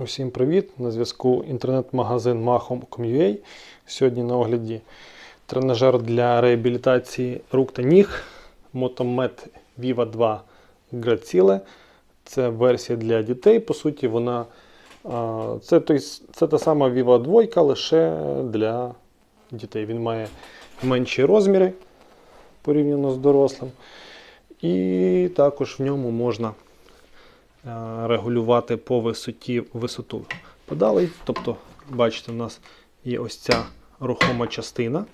Усім привіт! На зв'язку інтернет-магазин Mahom.com.ua. Сьогодні на огляді тренажер для реабілітації рук та ніг Motomed Viva 2 Gracile. Це версія для дітей. По суті, вона це, той, це та сама Viva 2, лише для дітей. Він має менші розміри порівняно з дорослим. І також в ньому можна регулювати по висоті висоту педалей. Тобто, бачите, у нас є ось ця рухома частина.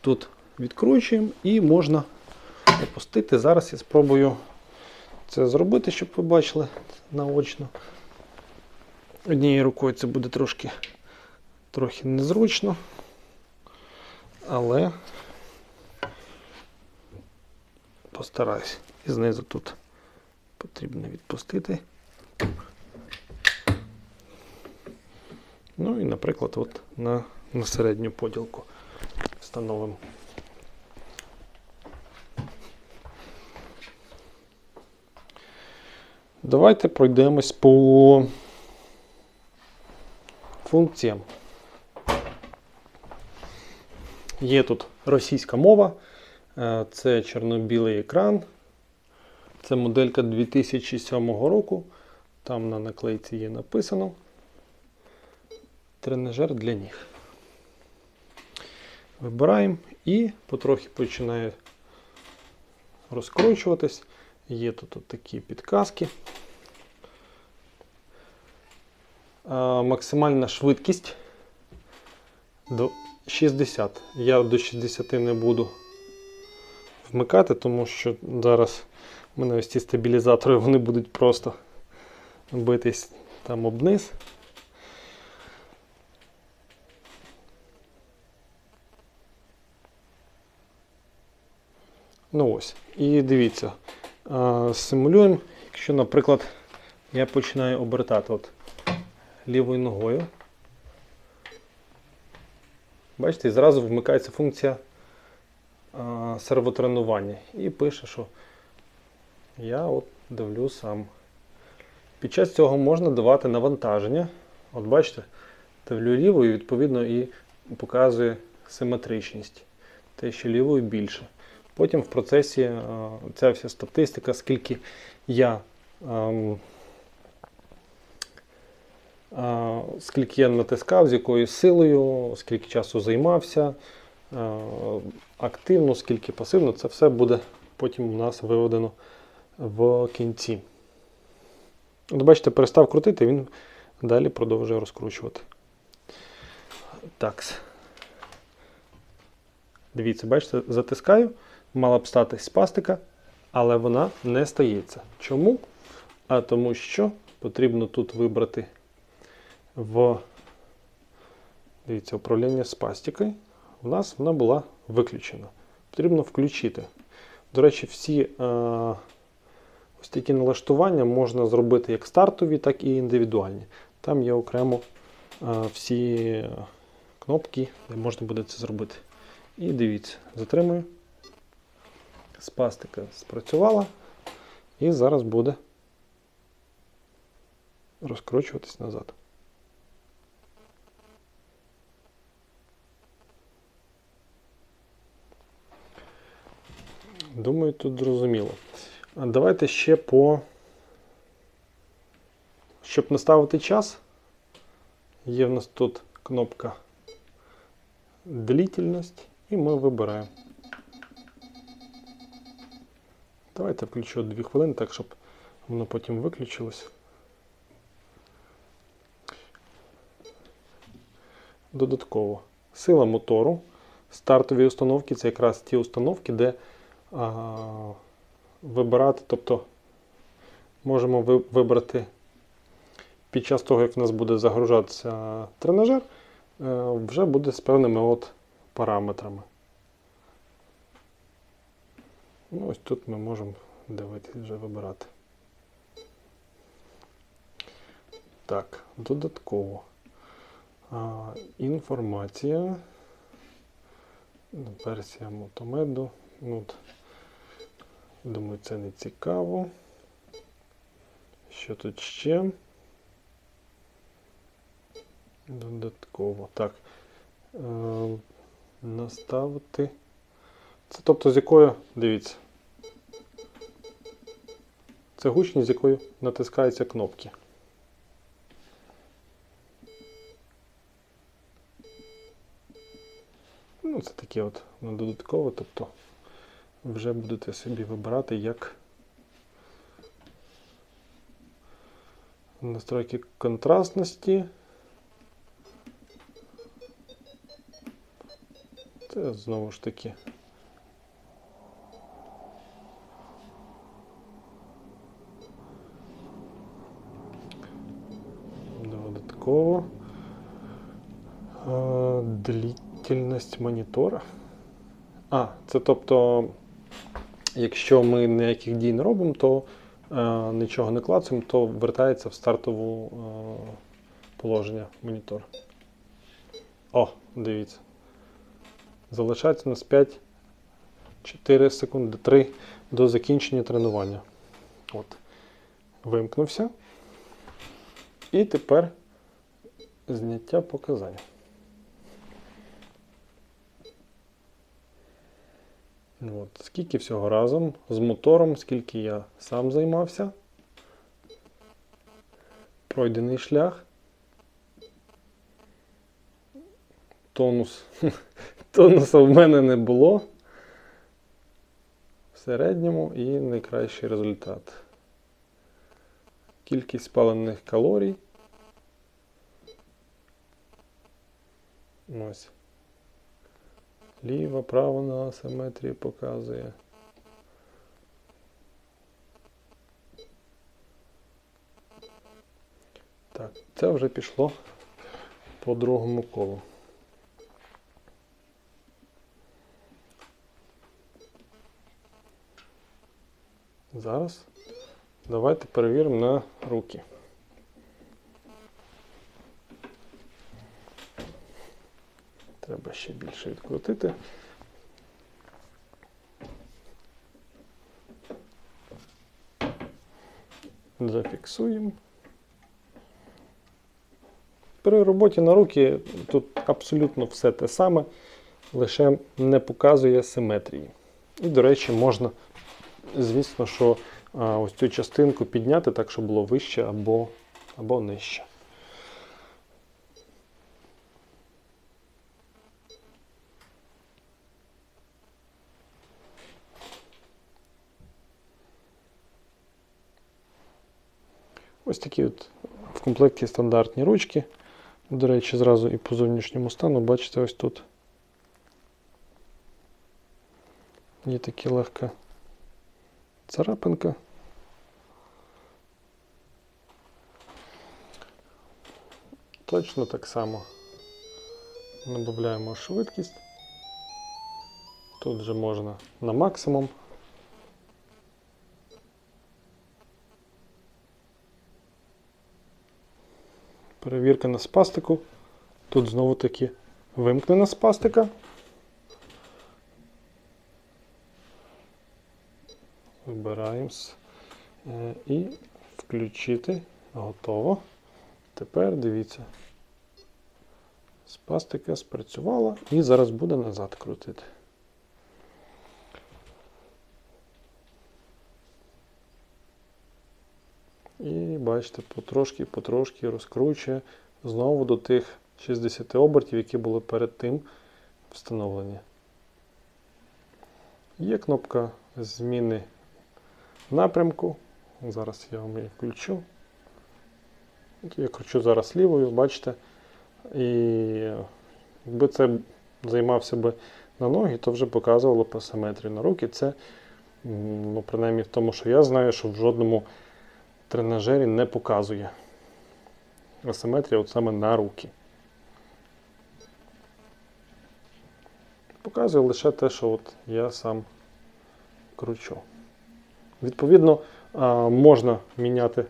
Тут відкручуємо і можна опустити. Зараз я спробую це зробити, щоб ви бачили наочно. Однією рукою це буде трошки трохи незручно, але постараюсь. І знизу тут потрібно відпустити. Ну і, наприклад, от на, на середню поділку встановимо. Давайте пройдемось по функціям. Є тут російська мова, е, це чорно-білий екран. Це моделька 2007 року. Там на наклейці є написано тренажер для ніг. Вибираємо і потрохи починає розкручуватись. Є тут от такі підказки. А, максимальна швидкість до 60. Я до 60 не буду вмикати, тому що зараз у мене ось ці стабілізатори вони будуть просто битись там об низ. Ну ось. І дивіться, симулюємо, якщо, наприклад, я починаю обертати от лівою ногою. Бачите, і зразу вмикається функція сервотренування. І пише, що я от давлю сам. Під час цього можна давати навантаження. От бачите, давлю лівою, відповідно, і показує симетричність. Те, що лівою більше. Потім в процесі е, ця вся статистика, скільки я ем, е, скільки я натискав, з якою силою, скільки часу займався, е, активно, скільки пасивно, це все буде потім у нас виведено в кінці. От бачите, перестав крутити, він далі продовжує розкручувати. Так. Дивіться, бачите, затискаю, мала б стати спастика, але вона не стається. Чому? А тому що потрібно тут вибрати в дивіться, управління спастикою. У нас вона була виключена. Потрібно включити. До речі, всі е, такі налаштування можна зробити як стартові, так і індивідуальні. Там є окремо е, всі кнопки, де можна буде це зробити. І дивіться, затримую. Спастика спрацювала. І зараз буде розкручуватись назад. Думаю, тут зрозуміло. Давайте ще по. Щоб наставити час, є в нас тут кнопка длительність, і ми вибираємо. Давайте включу 2 хвилини, так, щоб воно потім виключилось. Додатково. Сила мотору. Стартові установки це якраз ті установки, де а, вибирати, тобто можемо вибрати під час того, як в нас буде загружатися тренажер, е, вже буде з певними от параметрами. Ну, ось тут ми можемо дивитися, вже вибирати. Так, додатково. А, інформація. Версія мотомеду. Ну, думаю, це не цікаво. Що тут ще? Додатково. Так. Е, наставити. Це тобто з якою, дивіться. Це гучність, з якою натискаються кнопки. Ну, це таке от ну, додаткове, тобто вже будете собі вибирати, як настройки контрастності. Це знову ж таки. Додатково. Е, Длительність монітора. А, це тобто, якщо ми ніяких дій не робимо, то е, нічого не клацаємо, то вертається в стартову е, положення монітор. О, дивіться. Залишається у нас 5, 4 секунди, 3 до закінчення тренування. От. Вимкнувся. І тепер зняття показань. От. Скільки всього разом з мотором, скільки я сам займався. Пройдений шлях. Тонус. Тонуса в мене не було. В середньому і найкращий результат. Кількість спалених калорій. Ось. Ліва, права на асиметрії показує. Так, це вже пішло по другому колу. Зараз давайте перевіримо на руки. Треба ще більше відкрутити. Зафіксуємо. При роботі на руки тут абсолютно все те саме, лише не показує симетрії. І, до речі, можна, звісно, що ось цю частинку підняти так, щоб було вище або, або нижче. Ось такі от в комплекті стандартні ручки. До речі, зразу і по зовнішньому стану, бачите, ось тут є такі легка царапинка. Точно так само додаємо швидкість. Тут вже можна на максимум. Перевірка на спастику. Тут знову таки вимкнена спастика. Вибираємо е, і включити. Готово. Тепер дивіться. Спастика спрацювала і зараз буде назад крутити. І бачите, потрошки-потрошки розкручує знову до тих 60 обертів, які були перед тим встановлені. Є кнопка зміни напрямку. Зараз я вам її включу. Я кручу зараз лівою, бачите. І якби це займався би на ноги, то вже показувало по симетрії на руки. Це, ну, принаймні в тому, що я знаю, що в жодному тренажері не показує. Асиметрія от саме на руки. Показує лише те, що от я сам кручу. Відповідно, можна міняти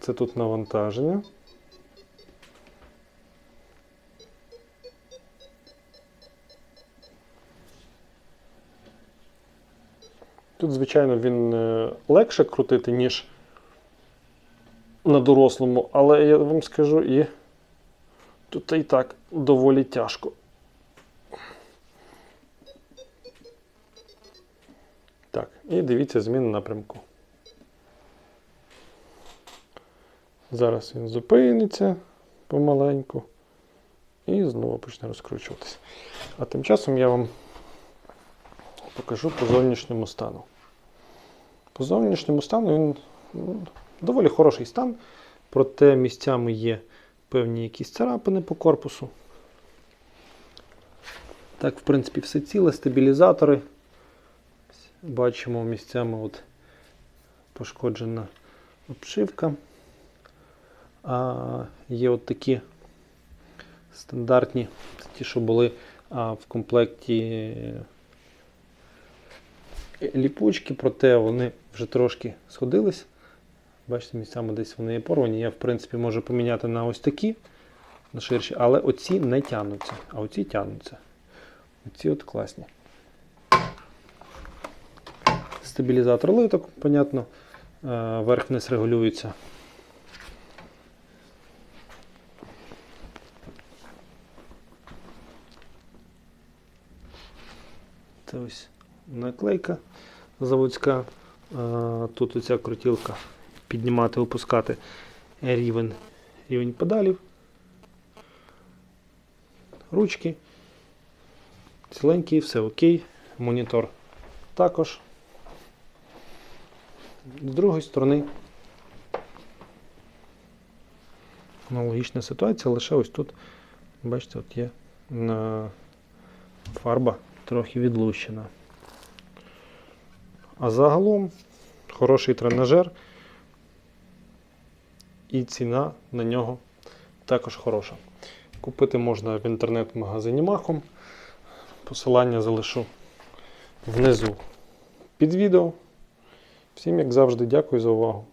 це тут навантаження. Тут, звичайно, він е, легше крутити, ніж на дорослому, але я вам скажу, і тут і так доволі тяжко. Так, і дивіться зміну напрямку. Зараз він зупиниться помаленьку і знову почне розкручуватися. А тим часом я вам покажу по зовнішньому стану. По зовнішньому стану він ну, доволі хороший стан, проте місцями є певні якісь царапини по корпусу. Так, в принципі, все ціле, стабілізатори. Бачимо місцями от пошкоджена обшивка. А, є от такі стандартні, ті, що були а, в комплекті ліпучки, проте вони вже трошки сходились. Бачите, місцями десь вони є порвані. Я, в принципі, можу поміняти на ось такі, на ширші, але оці не тягнуться, а оці тягнуться. Оці от класні. Стабілізатор литок, понятно, е, верх-вниз регулюється. Це ось наклейка заводська. Тут оця крутілка піднімати, опускати рівень, рівень педалів. Ручки. Ціленький, все окей. Монітор також. З другої сторони аналогічна ситуація, лише ось тут, бачите, от є е, фарба трохи відлущена. А загалом хороший тренажер і ціна на нього також хороша. Купити можна в інтернет-магазині Махом. Посилання залишу внизу під відео. Всім, як завжди, дякую за увагу.